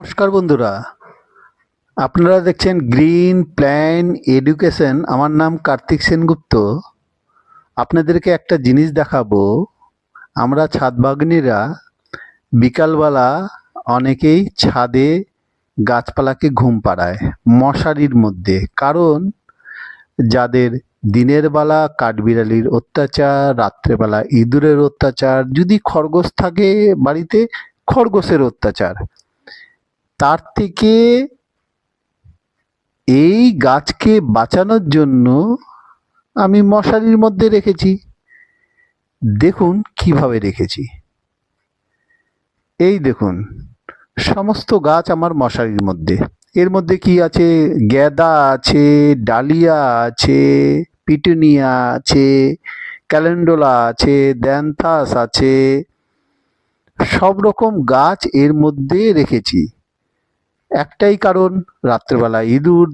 নমস্কার বন্ধুরা। আপনারা দেখছেন গ্রিন প্ল্যান এডুকেশন। আমার নাম কার্তিক সেনগুপ্ত। আপনাদেরকে একটা জিনিস দেখাবো। আমরা ছাদবাগনিরা বিকালবেলা অনেকেই ছাদে গাছপালাকে ঘুম পাড়ায়, মশারির মধ্যে। কারণ যাদের দিনের বেলা কাঠবিড়ালির অত্যাচার, রাত্রেবেলা ইঁদুরের অত্যাচার, যদি খরগোশ থাকে বাড়িতে, খরগোশের অত্যাচার। তার থেকে এই গাছকে বাঁচানোর জন্য আমি মশারির মধ্যে রেখেছি। দেখুন কীভাবে রেখেছি। এই দেখুন, সমস্ত গাছ আমার মশারির মধ্যে। এর মধ্যে কি আছে? গ্যাদা আছে, ডালিয়া আছে, পিটুনিয়া আছে, ক্যালেন্ডোলা আছে, দ্যান্থাস আছে। সব রকম গাছ এর মধ্যে রেখেছি। একটাই কারণ রাত্রেবেলা ইঁদুর